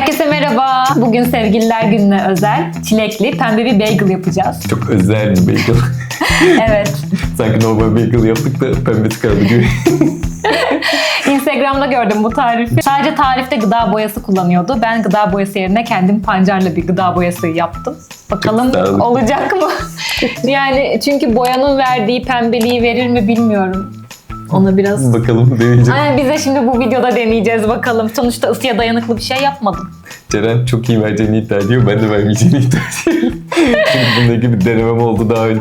Herkese merhaba. Bugün sevgililer gününe özel çilekli pembe bir bagel yapacağız. Çok özel bir bagel. Evet. Sanki normal bagel yaptık da pembesi kaldı gibi. Instagram'da gördüm bu tarifi. Sadece tarifte gıda boyası kullanıyordu. Ben gıda boyası yerine kendim pancarla bir gıda boyası yaptım. Bakalım olacak mı? yani çünkü boyanın verdiği pembeliği verir mi bilmiyorum. Ona biraz... Bakalım deneyeceğim. Aynen biz de şimdi bu videoda deneyeceğiz bakalım. Sonuçta ısıya dayanıklı bir şey yapmadım. Ceren çok iyi vereceğini iddia ediyor. Ben de vermeyeceğini iddia ediyorum. Çünkü bununla ilgili bir denemem oldu daha önce.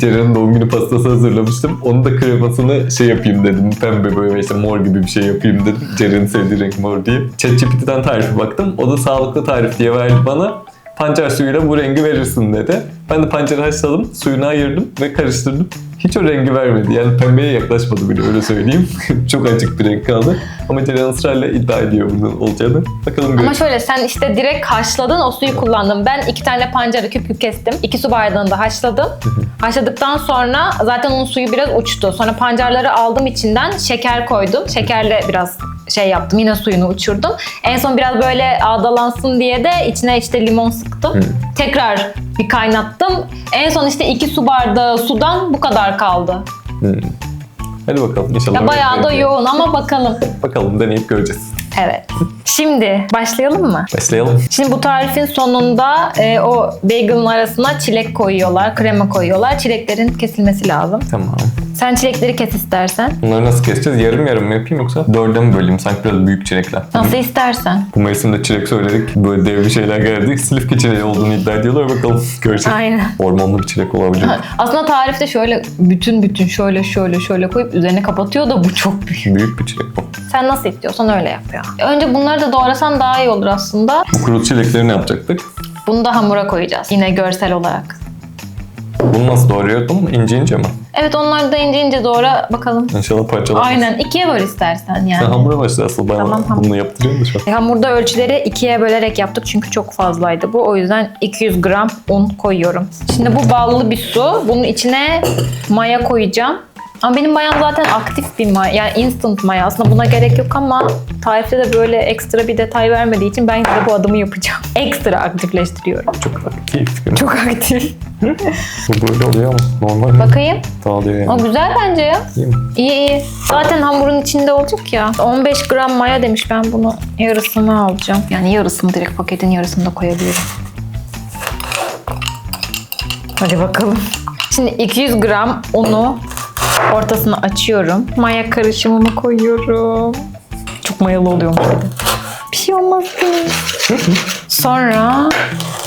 Ceren'in doğum günü pastası hazırlamıştım. Onu da kremasını şey yapayım dedim. Pembe böyle işte mor gibi bir şey yapayım dedim. Ceren'in sevdiği renk mor diye. ChatGPT'den tarife baktım. O da sağlıklı tarif diye verdi bana. Pancar suyuyla bu rengi verirsin dedi. Ben de pancarı haşladım, suyunu ayırdım ve karıştırdım. Hiç o rengi vermedi. Yani pembeye yaklaşmadı bile öyle söyleyeyim. Çok açık bir renk kaldı. Ama Ceren ısrarla iddia ediyor bunun olacağını. Bakalım Ama göreceğiz. şöyle sen işte direkt haşladın o suyu kullandın. Ben iki tane pancarı küp küp kestim. İki su bardağını da haşladım. Haşladıktan sonra zaten onun suyu biraz uçtu. Sonra pancarları aldım içinden şeker koydum. Şekerle biraz şey yaptım. Yine suyunu uçurdum. En son biraz böyle ağdalansın diye de içine işte limon sıktım. Tekrar bir kaynattım. En son işte iki su bardağı sudan bu kadar kaldı. Hadi bakalım inşallah. Ya bayağı da verecek. yoğun ama bakalım. Bakalım deneyip göreceğiz. Evet. Şimdi başlayalım mı? Başlayalım. Şimdi bu tarifin sonunda e, o bagel'ın arasına çilek koyuyorlar, krema koyuyorlar. Çileklerin kesilmesi lazım. Tamam. Sen çilekleri kes istersen. Bunları nasıl keseceğiz? Yarım yarım mı yapayım yoksa dörde mi böleyim? Sanki biraz büyük çilekler. Nasıl istersen. Bu mevsimde çilek söyledik. Böyle devli şeyler geldi. Silifke çileği olduğunu iddia ediyorlar. Bakalım göreceğiz. Aynen. Hormonlu bir çilek olabilir. Aslında tarifte şöyle bütün bütün şöyle şöyle şöyle koyup üzerine kapatıyor da bu çok büyük. Büyük bir çilek bu. Sen nasıl istiyorsan öyle yapıyor. Önce bunları da doğrasan daha iyi olur aslında. Bu kuru çilekleri ne yapacaktık? Bunu da hamura koyacağız. Yine görsel olarak. Bunu nasıl doğruyordum? İnce ince mi? Evet onları da ince ince doğra bakalım. İnşallah parçalanmaz. Aynen ikiye böl istersen Sen yani. hamura başla asıl. Ben Tamam, hamur. bunu şu an. E, Hamurda ölçüleri ikiye bölerek yaptık çünkü çok fazlaydı bu. O yüzden 200 gram un koyuyorum. Şimdi bu ballı bir su. Bunun içine maya koyacağım. Ama benim mayam zaten aktif bir maya. Yani instant maya. Aslında buna gerek yok ama tarifte de böyle ekstra bir detay vermediği için ben de bu adımı yapacağım. Ekstra aktifleştiriyorum. Çok aktif. Çok aktif. Bu böyle oluyor ama normal. Bakayım. Dağılıyor O yani. güzel bence ya. İyi mi? İyi iyi. Zaten hamurun içinde olacak ya. 15 gram maya demiş ben bunu yarısını alacağım. Yani yarısını direkt paketin yarısını da koyabilirim. Hadi bakalım. Şimdi 200 gram unu ortasına açıyorum. Maya karışımımı koyuyorum. Çok mayalı oluyormuş bir de. Bir şey olmaz ki. Sonra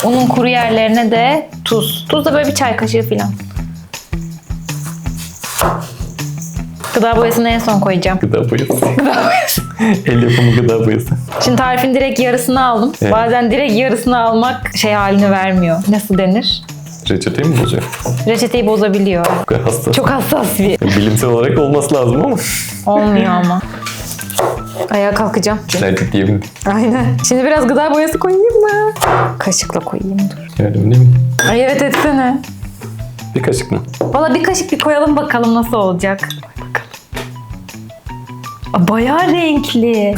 unun kuru yerlerine de tuz. Tuz da böyle bir çay kaşığı falan. Gıda boyasını en son koyacağım. Gıda boyası. Gıda boyası. El yapımı gıda boyası. Şimdi tarifin direkt yarısını aldım. Evet. Bazen direkt yarısını almak şey halini vermiyor. Nasıl denir? Reçeteyi mi bozuyor? Reçeteyi bozabiliyor. Kadar hassas. Çok hassas bir. Bilimsel olarak olması lazım ama. Olmuyor ama. Ayağa kalkacağım. Güzel diyebilirim. Aynen. Şimdi biraz gıda boyası koyayım mı? Kaşıkla koyayım dur. Yardım değil mi? Ay evet etsene. Bir kaşık mı? Valla bir kaşık bir koyalım bakalım nasıl olacak. Bakalım. Bayağı renkli.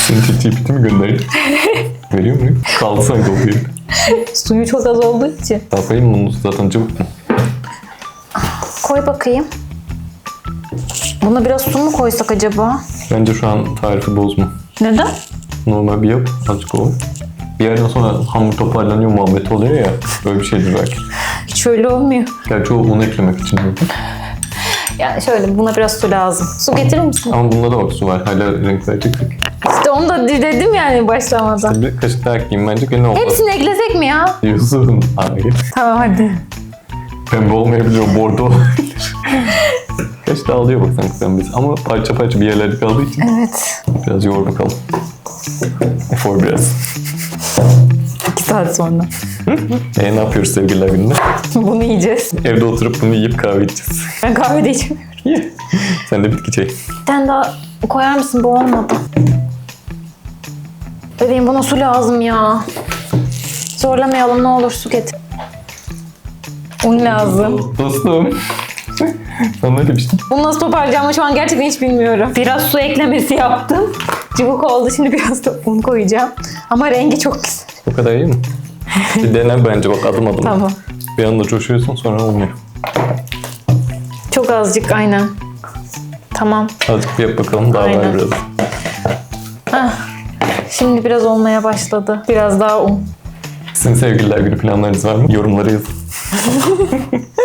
Seni ChatGPT mi gönderdi? Veriyor muyum? Kaldı sanki o bir. Suyu çok az olduğu için. Koyayım bunu zaten mu? Koy bakayım. Buna biraz su mu koysak acaba? Bence şu an tarifi bozma. Neden? Normal bir yap, azıcık o. Bir yerden sonra hamur toparlanıyor muhabbet oluyor ya. Böyle bir şeydir belki. Hiç öyle olmuyor. Gerçi o unu eklemek için. Yani şöyle buna biraz su lazım. Su getirir misin? Ama bunda da bak su var. Hala renk vereceksek. Onu da dedim yani başlamadan. Bir kaşık daha ekleyeyim bence gene olmaz. Hepsini eklesek mi ya? Diyorsun. Hayır. Tamam hadi. Pembe olmayabilir o bordo. Kaç dağılıyor bak sanki pembesi. Ama parça parça bir yerlerde kaldığı için Evet. biraz yoğur bakalım. Efor biraz. İki saat sonra. E ne yapıyoruz sevgililer gününde? bunu yiyeceğiz. Evde oturup bunu yiyip kahve içeceğiz. Ben kahve de içmiyorum. Sen de bitki çay. Bir tane daha koyar mısın? Bu olmadı. Bebeğim buna su lazım ya. Zorlamayalım ne olur su getir. Un lazım. Dostum. Sana ne demiştim? Bunu nasıl toparlayacağımı şu an gerçekten hiç bilmiyorum. Biraz su eklemesi yaptım. Cıvık oldu. Şimdi biraz da un koyacağım. Ama rengi çok güzel. Bu kadar iyi mi? Bir dene bence bak adım adım. Tamam. Bir anda coşuyorsun sonra olmuyor. Çok azıcık aynen. Tamam. Azıcık bir yap bakalım daha var Aynen. biraz. Şimdi biraz olmaya başladı. Biraz daha un. Sizin sevgililer günü planlarınız var mı? Yorumlara yazın.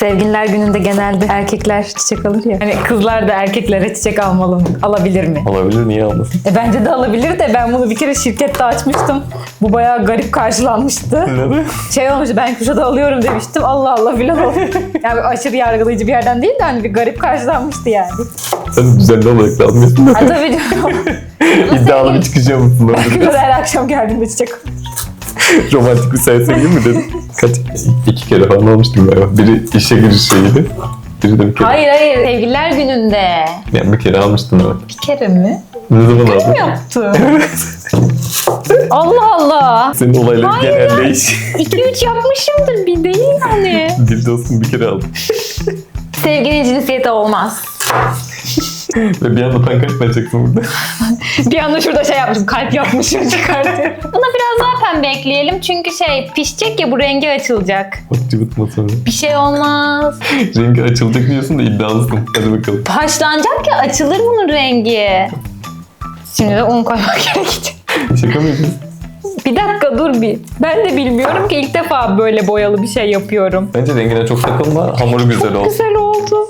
Sevgililer gününde genelde erkekler çiçek alır ya. Hani kızlar da erkeklere çiçek almalı mı? Alabilir mi? Olabilir niye almasın? E bence de alabilir de ben bunu bir kere şirkette açmıştım. Bu bayağı garip karşılanmıştı. Neden? Şey olmuş ben Kuşat'ı alıyorum demiştim. Allah Allah filan oldu. Yani aşırı yargılayıcı bir yerden değil de hani bir garip karşılanmıştı yani. Sen düzenli olarak da almıyorsun. Ha tabii canım. İddialı bir çıkış yapmışsın orada. Kız her akşam geldiğinde çiçek Romantik bir serseri mi dedin? Kaç? İki kere falan almıştım galiba. Biri işe giriş şeyiydi. Biri de bir kere. Hayır hayır sevgililer gününde. Yani bir kere almıştın evet. Bir kere mi? Ne zaman aldın? Yaptım. Allah Allah. Senin olayların Hayır. genelleyiş. 2-3 yapmışımdır bir değil yani. Dildos'un bir kere aldım. Sevginin cinsiyeti olmaz. Ve bir anda mı açacaksın burada? Bir anda şurada şey yapmışım, kalp yapmışım çıkartıyorum. Buna biraz daha pembe ekleyelim çünkü şey pişecek ya bu rengi açılacak. Bak cıvıtma sonra. Bir şey olmaz. Rengi açılacak diyorsun da iddialısın. Hadi bakalım. Haşlanacak ya açılır bunun rengi. Şimdi de un koymak gerekecek. Şaka mı yapıyorsun? Bir dakika dur bir. Ben de bilmiyorum ki ilk defa böyle boyalı bir şey yapıyorum. Bence rengine çok takılma. Hamuru güzel olsun. Güzel oldu.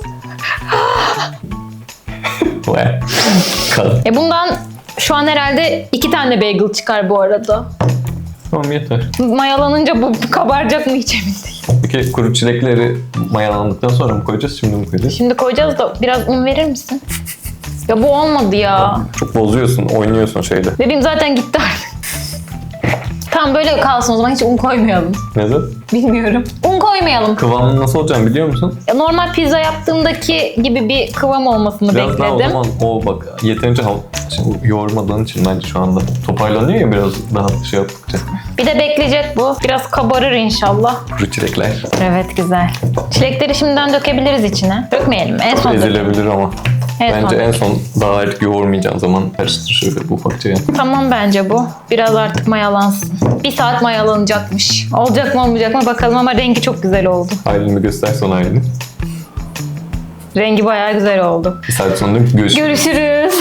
Vay. Kal. E bundan şu an herhalde iki tane bagel çıkar bu arada. Tamam yeter. Mayalanınca bu kabaracak mı hiç emin değilim. Peki kuru çilekleri mayalandıktan sonra mı koyacağız? Şimdi mi koyacağız? Şimdi koyacağız da biraz un verir misin? Ya bu olmadı ya. Çok bozuyorsun, oynuyorsun şeyde. Bebeğim zaten gitti artık. Tamam böyle kalsın o zaman hiç un koymayalım. Neden? Bilmiyorum. Un koymayalım. Kıvamının nasıl olacağını biliyor musun? Ya normal pizza yaptığımdaki gibi bir kıvam olmasını Biraz daha o bekledim. zaman o bak yeterince Şimdi yoğurmadığın için bence şu anda toparlanıyor ya biraz daha şey yaptıkça. Bir de bekleyecek bu. Biraz kabarır inşallah. Kuru çilekler. Evet güzel. Çilekleri şimdiden dökebiliriz içine. Dökmeyelim? En son. Ezilebilir ama. En son bence en dökelim. son daha artık yoğurmayacağın zaman karıştır şöyle bu ufakça yani. Tamam bence bu. Biraz artık mayalansın. Bir saat mayalanacakmış. Olacak mı olmayacak mı bakalım ama rengi çok güzel oldu. Halini göster son halini. Rengi bayağı güzel oldu. Bir saat sonra görüşürüz. Görüşürüz.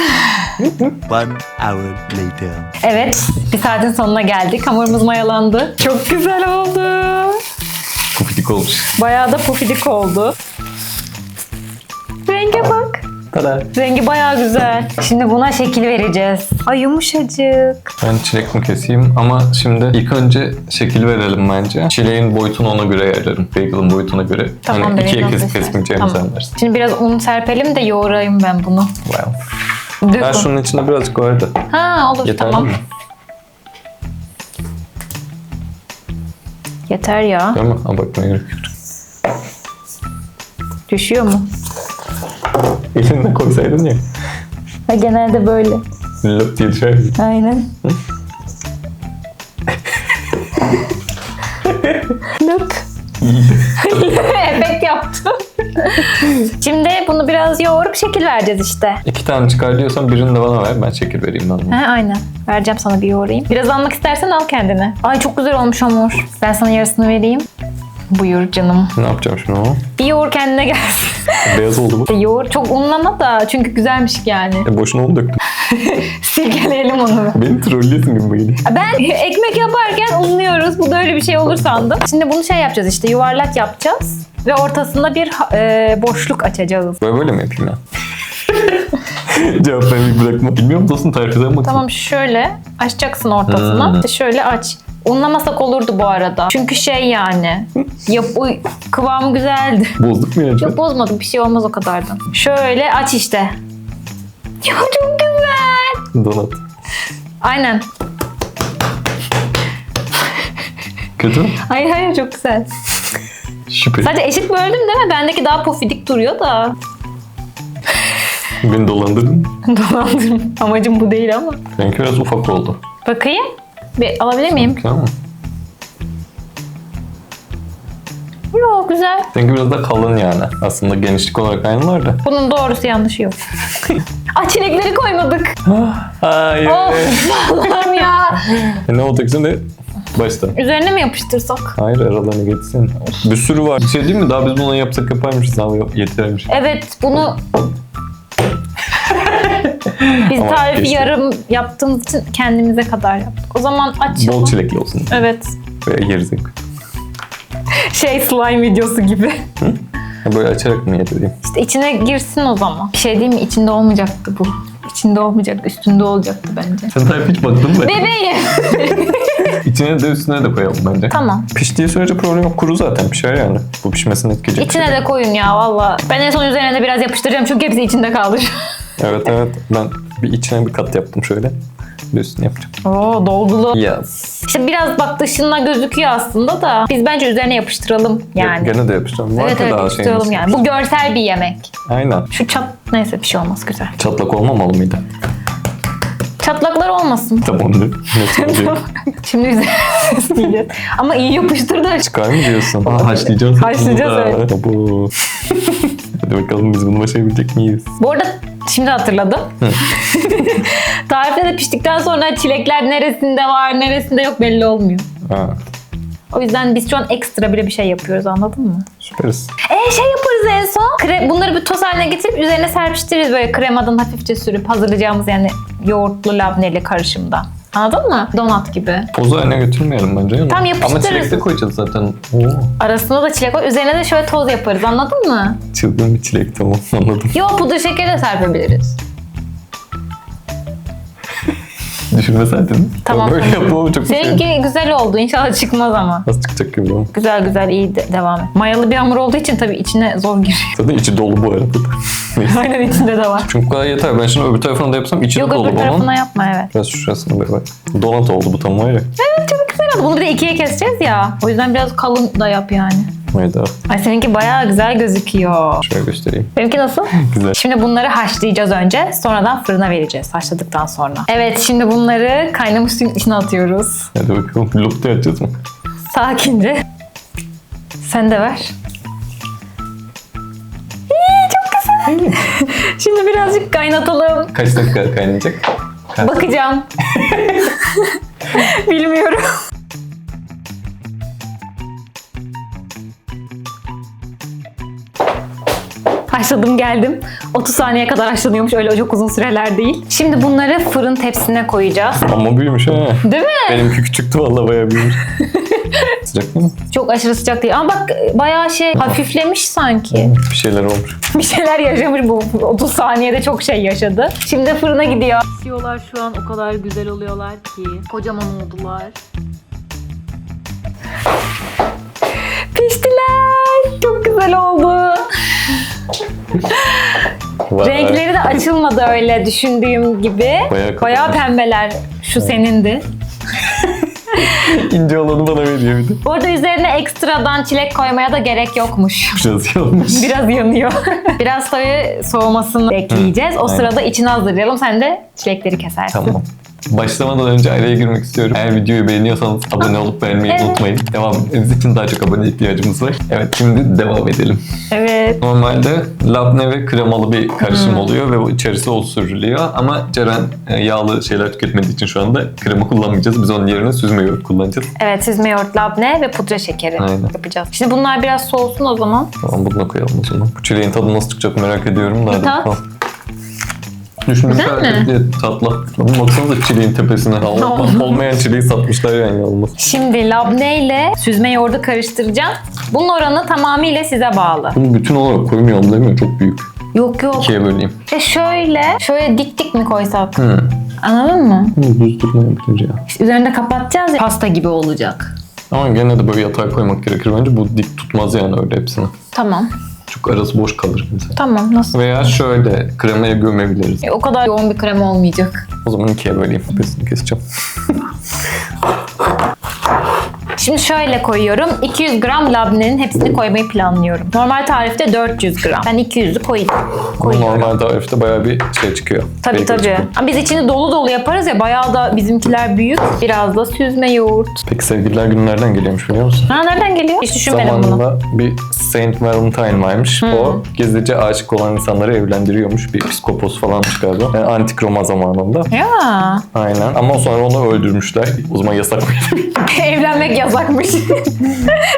One hour later. Evet, bir saatin sonuna geldik. Hamurumuz mayalandı. Çok güzel oldu. Pufidik olmuş. Bayağı da pufidik oldu. Tada. Rengi bayağı güzel. Şimdi buna şekil vereceğiz. Ay yumuşacık. Ben çilek mi keseyim ama şimdi ilk önce şekil verelim bence. Çileğin boyutunu ona göre ayarlarım. Bagel'ın boyutuna göre. Tamam, hani ikiye kesip kesmeyeceğimi Tamam. dersin. Şimdi biraz un serpelim de yoğurayım ben bunu. Wow. Dök Ben un. şunun içinde birazcık vardı. Ha olur Yeterli tamam. mi? Yeter ya. Değil mi? Ha, bakmaya gerek yok. Düşüyor mu? Elinle koysaydın ya. Ha, genelde böyle. Löp diye düşer. Aynen. Look. Efekt yaptım. Şimdi bunu biraz yoğurup şekil vereceğiz işte. İki tane çıkar diyorsan birini de bana ver. Ben şekil vereyim ben Ha, aynen. Vereceğim sana bir yoğurayım. Biraz almak istersen al kendine. Ay çok güzel olmuş hamur. Ben sana yarısını vereyim. Buyur canım. Ne yapacağım şimdi ama? Bir yoğur kendine gelsin. Beyaz oldu bu. yoğur çok unlama da çünkü güzelmiş yani. E boşuna onu döktüm. Silkeleyelim onu. Beni trollüyorsun gibi geliyor. Ben ekmek yaparken unluyoruz. Bu da öyle bir şey olur sandım. Şimdi bunu şey yapacağız işte yuvarlak yapacağız. Ve ortasında bir e, boşluk açacağız. Böyle böyle mi yapayım ya? Cevap vermeyi bırakma. Bilmiyor musun dostum tarifinden bakayım. Tamam şöyle açacaksın ortasına. Hmm. İşte şöyle aç. Unlamasak olurdu bu arada. Çünkü şey yani. Yap, bu kıvamı güzeldi. Bozduk mu ya? Yok bozmadım bir şey olmaz o kadardan. Şöyle aç işte. Ya çok güzel. Donat. Aynen. Kötü mü? Hayır hayır çok güzel. Şüphe. Sadece eşit böldüm değil mi? Bendeki daha pofidik duruyor da. Beni dolandırdın. Dolandırma. Amacım bu değil ama. Benimki biraz ufak oldu. Bakayım. Bir alabilir miyim? Tamam? Yok güzel. Çünkü biraz da kalın yani. Aslında genişlik olarak aynılar da. Bunun doğrusu yanlışı yok. Aa çilekleri koymadık. Hayır. Of Allah'ım ya. E ne olacak şimdi? Baştan. Üzerine mi yapıştırsak? Hayır aralarına geçsin. Bir sürü var. Bir şey değil mi? Daha biz bunu yapsak yaparmışız abi. Yetermiş. Evet bunu biz Ama tarifi keşke. yarım yaptığımız için kendimize kadar yaptık. O zaman açalım. Bol çilekli olsun. Evet. Böyle yeriz. Şey slime videosu gibi. Böyle açarak mı yedireyim? İşte içine girsin o zaman. Bir şey değil mi? İçinde olmayacaktı bu. İçinde olmayacaktı. Üstünde olacaktı bence. Sen tarife hiç baktın mı? Bebeğim. İçine de üstüne de koyalım bence. tamam. Piştiği sürece problem yok. Kuru zaten pişer yani. Bu pişmesini etkileyecek. İçine şey de koyun ya valla. Ben en son üzerine de biraz yapıştıracağım çünkü hepsi içinde kaldı. Evet evet. Ben bir içine bir kat yaptım şöyle. Bir üstüne yapacağım. Oo dolgulu. Yes. İşte biraz bak dışından gözüküyor aslında da biz bence üzerine yapıştıralım yani. Gene de yapacağım. Var Evet evet daha yapıştıralım şeyimiz? yani. Bu görsel bir yemek. Aynen. Şu çat neyse bir şey olmaz güzel. Çatlak olmamalı mıydı? Çatlaklar olmasın. Tamamdır. Nasıl oluyor? Şimdi üzerine süsleyeceğiz. Ama iyi yapıştır da Çıkar mı diyorsun? Aa, haşlayacağız. Haşlayacağız, evet. Bu. Hadi bakalım biz bunu başarabilecek miyiz? Bu arada şimdi hatırladım. Tarifte de piştikten sonra çilekler neresinde var, neresinde yok belli olmuyor. Ha, O yüzden biz şu an ekstra bile bir şey yapıyoruz anladın mı? süperiz. E şey yaparız en son. Kre- bunları bir toz haline getirip üzerine serpiştiririz böyle kremadan hafifçe sürüp hazırlayacağımız yani yoğurtlu labneli karışımda. Anladın mı? Donat gibi. Tozu haline götürmeyelim bence. ya. Tam Ama yapıştırırız. çilek de koyacağız zaten. Oo, Arasına da çilek koy. Üzerine de şöyle toz yaparız anladın mı? çılgın bir çilek tamam anladım. Yo pudra şekeri de serpebiliriz. Düşürmeseydin. Tamam, Böyle yapmamı çok. Seninki güzel oldu. İnşallah çıkmaz ama. Nasıl çıkacak gibi ama. Güzel güzel iyi de- devam et. Mayalı bir hamur olduğu için tabii içine zor giriyor. Zaten içi dolu bu arada. Aynen içinde de var. Çünkü bu kadar yeter. Ben şimdi öbür tarafını da yapsam içi de Yok dolu öbür bunun. tarafına yapma evet. Biraz şurasını böyle bak. Donat oldu bu tam var ya. Çok güzel oldu. Bunu bir de ikiye keseceğiz ya. O yüzden biraz kalın da yap yani. Hayda. Ay seninki bayağı güzel gözüküyor. Şöyle göstereyim. Benimki nasıl? Güzel. Şimdi bunları haşlayacağız önce. Sonradan fırına vereceğiz haşladıktan sonra. Evet şimdi bunları kaynamış suyun içine atıyoruz. Hadi bakalım. Lupta yapacağız mı? Sakince. Sen de ver. İyi, çok güzel. Şimdi birazcık kaynatalım. Kaç dakika kaynayacak? Kaç? Bakacağım. Bilmiyorum. Haşladım geldim. 30 saniye kadar haşlanıyormuş öyle çok uzun süreler değil. Şimdi bunları fırın tepsisine koyacağız. Ama büyümüş ha. Değil mi? Benimki küçüktü vallahi bayağı büyümüş. Sıcak mı? Çok aşırı sıcak değil. Ama bak bayağı şey hafiflemiş sanki. Bir şeyler olmuş. Bir şeyler yaşamış bu 30 saniyede çok şey yaşadı. Şimdi fırına gidiyor. Pişiyorlar şu an o kadar güzel oluyorlar ki. Kocaman oldular. Piştiler. Çok güzel oldu. Renkleri de açılmadı öyle düşündüğüm gibi. Bayağı Bayağı pembeler. Şu senindi. İnce olanı bana veriyor bir de. Bu arada üzerine ekstradan çilek koymaya da gerek yokmuş. Biraz yanmış. Biraz yanıyor. Biraz tabii soğumasını bekleyeceğiz. O Aynen. sırada içini hazırlayalım. Sen de çilekleri kesersin. Tamam. Başlamadan önce araya girmek istiyorum. Eğer videoyu beğeniyorsanız abone olup beğenmeyi Evet. unutmayın. Devam etmemiz için daha çok abone ihtiyacımız var. Evet şimdi devam edelim. Evet. Normalde labne ve kremalı bir karışım oluyor ve bu içerisi o sürülüyor. Ama Ceren e, yağlı şeyler tüketmediği için şu anda krema kullanmayacağız. Biz onun yerine süzme yoğurt kullanacağız. Evet süzme yoğurt, labne ve pudra şekeri Aynen. yapacağız. Şimdi bunlar biraz soğusun o zaman. Tamam bunu da koyalım o zaman. Bu çileğin tadı nasıl çıkacak merak ediyorum da. hadi bakalım. Düşündüğüm Güzel mi? tatlı. Ama baksanıza çileğin tepesine. Ol- Olmayan çileği satmışlar yani olmaz. Şimdi labne ile süzme yoğurdu karıştıracağım. Bunun oranı tamamıyla size bağlı. Bunu bütün olarak koymayalım değil mi? Çok büyük. Yok yok. İkiye böleyim. Ve şöyle, şöyle dik dik mi koysak? Hı. Anladın mı? Bunu düz tutmayabilir ya. İşte üzerinde kapatacağız ya pasta gibi olacak. Ama gene de böyle yatağa koymak gerekir bence. Bu dik tutmaz yani öyle hepsini. Tamam. Çok arası boş kalır mesela. Tamam nasıl? Veya şöyle kremaya gömebiliriz. E, o kadar yoğun bir krema olmayacak. O zaman ikiye böleyim. Tepesini keseceğim. Şimdi şöyle koyuyorum. 200 gram labnenin hepsini koymayı planlıyorum. Normal tarifte 400 gram. Ben 200'ü koyayım. Bu Koyuyorum. normal tarifte bayağı bir şey çıkıyor. Tabii Bagel tabii. çıkıyor. Ama biz içini dolu dolu yaparız ya bayağı da bizimkiler büyük. Biraz da süzme yoğurt. Peki sevgililer günlerden geliyormuş biliyor musun? Ha nereden geliyor? Hiç düşünmedim bunu. Zamanında bir Saint Valentine varmış. O gizlice aşık olan insanları evlendiriyormuş. Bir psikopos falanmış galiba. Yani antik Roma zamanında. Ya Aynen. Ama sonra onu öldürmüşler. O zaman yasak evlenmek yasakmış.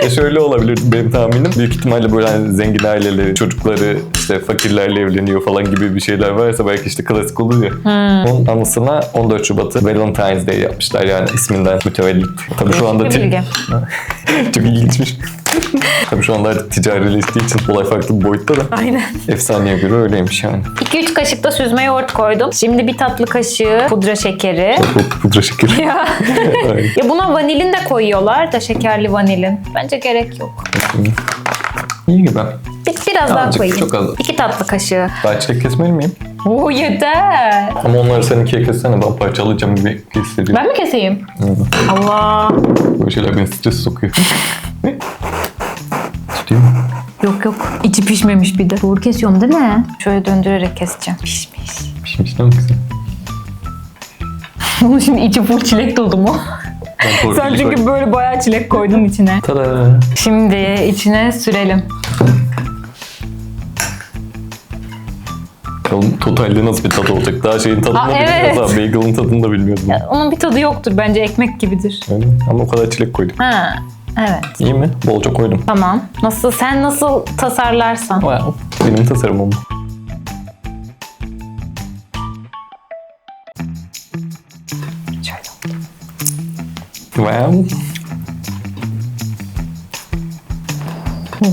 e şöyle olabilir benim tahminim. Büyük ihtimalle böyle hani zengin aileleri, çocukları işte fakirlerle evleniyor falan gibi bir şeyler varsa belki işte klasik olur ya. Onun anısına 14 Şubat'ı Valentine's Day yapmışlar yani isminden mütevellit. Tabii şu anda çok ilginçmiş. Tabii şu artık ticarileştiği için olay farklı bir boyutta da. Aynen. Efsaneye göre öyleymiş yani. 2-3 kaşık da süzme yoğurt koydum. Şimdi bir tatlı kaşığı pudra şekeri. Çok pudra şekeri. ya. Ya buna vanilin de koyuyorlar da şekerli vanilin. Bence gerek yok. İyi gibi. Bir, biraz daha Azıcık, koyayım. çok az. 2 tatlı kaşığı. Ben çilek kesmeli miyim? Oo yeter. Ama onları sen ikiye kessene ben parçalayacağım gibi hissediyorum. Ben mi keseyim? Hı. Allah. Böyle şeyler beni strese sokuyor. Yok yok. İçi pişmemiş bir de. Doğru kesiyorum değil mi? Şöyle döndürerek keseceğim. Pişmiş. Pişmiş değil mi kızım? Bunun şimdi içi full çilek dolu mu? Ben Sen çünkü koy- böyle bayağı çilek koydun içine. Tada! Şimdi içine sürelim. Bakalım totalde nasıl bir tadı olacak? Daha şeyin tadını Aa, evet. bilmiyoruz. Bagel'ın tadını da bilmiyoruz. Ya, onun bir tadı yoktur bence ekmek gibidir. Öyle. Ama o kadar çilek koyduk. Ha, evet. İyi mi? Bolca koydum. Tamam. Nasıl sen nasıl tasarlarsan. Wow. Benim tasarımım. Şöyle. Wow.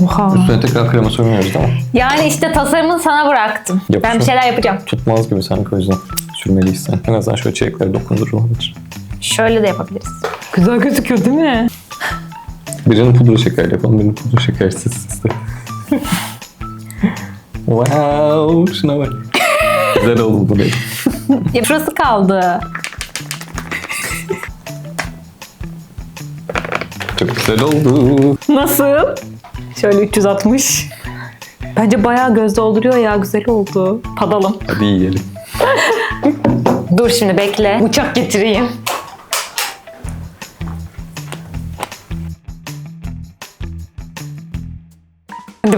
Oha. Üstüne tekrar krema sürmüyoruz değil mi? Yani işte tasarımını sana bıraktım. Ben Yapışma. bir şeyler yapacağım. Tutmaz gibi sanki o yüzden. Sürmeliysen. En azından şöyle çiçekleri dokundurur olabilir. Şöyle de yapabiliriz. Güzel gözüküyor değil mi? Birinin pudra şekerli yapalım, birinin pudra şekersiz wow, şuna bak. Güzel oldu bu ne? Ya şurası kaldı. Çok güzel oldu. Nasıl? Şöyle 360. Bence bayağı göz dolduruyor ya. Güzel oldu. Tadalım. Hadi yiyelim. Dur şimdi bekle. Bıçak getireyim.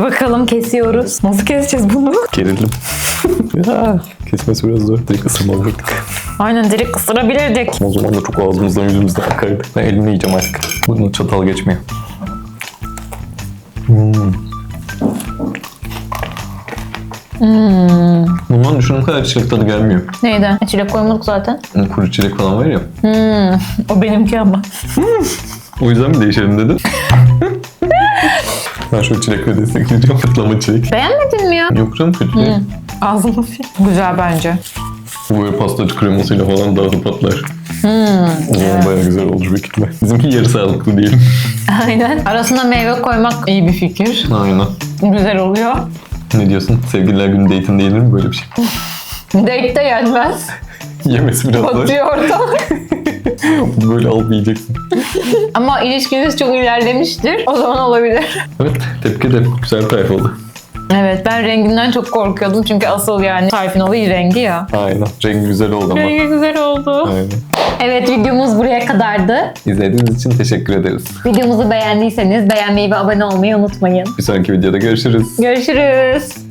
Hadi bakalım kesiyoruz. Nasıl keseceğiz bunu? Gerildim. ya, kesmesi biraz zor. Direkt ısırmalıydık. Aynen direkt ısırabilirdik. O zaman da çok ağzımızdan yüzümüzden akardı. Ben elimi yiyeceğim artık. Bunun çatal geçmiyor. Hmm. Hmm. Bundan düşündüğüm kadar çilek tadı gelmiyor. Neydi? Çilek koymadık zaten. Yani kuru çilek falan var ya. Hmm. O benimki ama. O yüzden mi değişelim dedin? ben şu çilekle destekleyeceğim. Fıtlama çilek. Beğenmedin mi ya? Yok canım kötü değil. Ağzını Güzel bence. Bu böyle pastacı kremasıyla falan daha da patlar. o zaman bayağı güzel olur büyük ihtimal. Bizimki yarı sağlıklı diyelim. Aynen. Arasına meyve koymak iyi bir fikir. Aynen. Güzel oluyor. Ne diyorsun? Sevgililer günü date'inde yenir mi böyle bir şey? Date de yenmez. Yemesi biraz zor. Batıyor ortalık. Böyle alıp yiyeceksin. Ama ilişkiniz çok ilerlemiştir. O zaman olabilir. Evet tepki de güzel tarif oldu. Evet ben renginden çok korkuyordum. Çünkü asıl yani tarifin olayı rengi ya. Aynen. Rengi güzel oldu ama. Rengi güzel oldu. Aynen. Evet videomuz buraya kadardı. İzlediğiniz için teşekkür ederiz. Videomuzu beğendiyseniz beğenmeyi ve abone olmayı unutmayın. Bir sonraki videoda görüşürüz. Görüşürüz.